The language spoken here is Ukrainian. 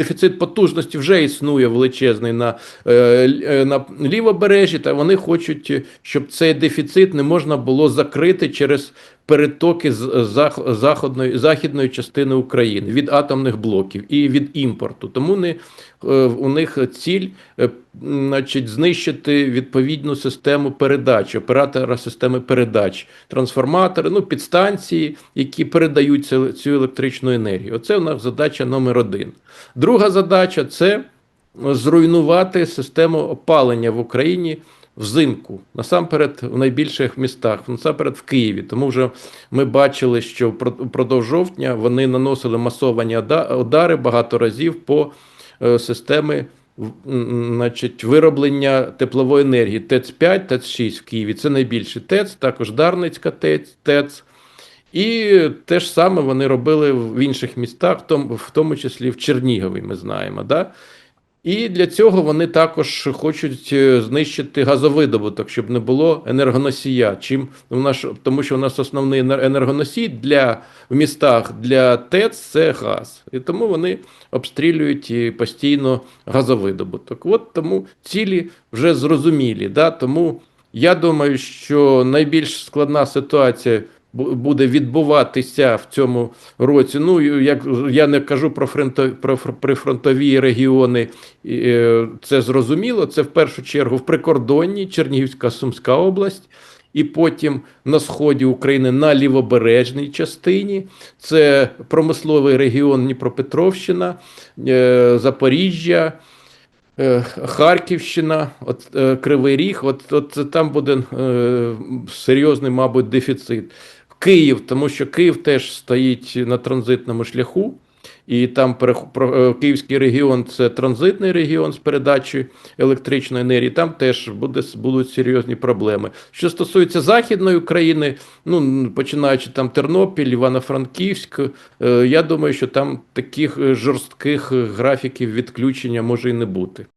Дефіцит потужності вже існує величезний на, е, е, на лівобережжі, та вони хочуть, щоб цей дефіцит не можна було закрити через перетоки з зах- заходної, західної частини України від атомних блоків і від імпорту. Тому не, е, у них ціль е, значить, знищити відповідну систему передач, оператора системи передач, трансформатори, ну, підстанції, які передають цю електричну енергію. Оце у нас задача номер один. Друга задача це зруйнувати систему опалення в Україні взимку, насамперед в найбільших містах, насамперед в Києві. Тому вже ми бачили, що впродовж жовтня вони наносили масовані удари багато разів по е, системи значить, вироблення теплової енергії ТЕЦ-5, ТЕЦ-6 в Києві. Це найбільший ТЕЦ, також Дарницька ТЕЦ. ТЕЦ. І те ж саме вони робили в інших містах, в тому, числі в Чернігові, ми знаємо. Да? І для цього вони також хочуть е, знищити газовидобуток, щоб не було енергоносія. Чим у нас, тому що у нас основний енергоносій для в містах для ТЕЦ це газ. І тому вони обстрілюють постійно газовидобуток. От тому цілі вже зрозумілі. Да? Тому я думаю, що найбільш складна ситуація буде відбуватися в цьому році. Ну, як я не кажу про фронто, про прифронтові регіони, е, це зрозуміло. Це в першу чергу в прикордонні Чернігівська Сумська область. І потім на сході України на лівобережній частині це промисловий регіон Дніпропетровщина, е, Запоріжжя, Е, Харківщина, от Кривий Ріг, от, от там буде серйозний, мабуть, дефіцит. Київ, тому що Київ теж стоїть на транзитному шляху, і там е, Київський регіон це транзитний регіон з передачі електричної енергії. Там теж буде, будуть серйозні проблеми. Що стосується Західної України, ну починаючи там Тернопіль, Івано-Франківськ, е, я думаю, що там таких е, жорстких графіків відключення може і не бути.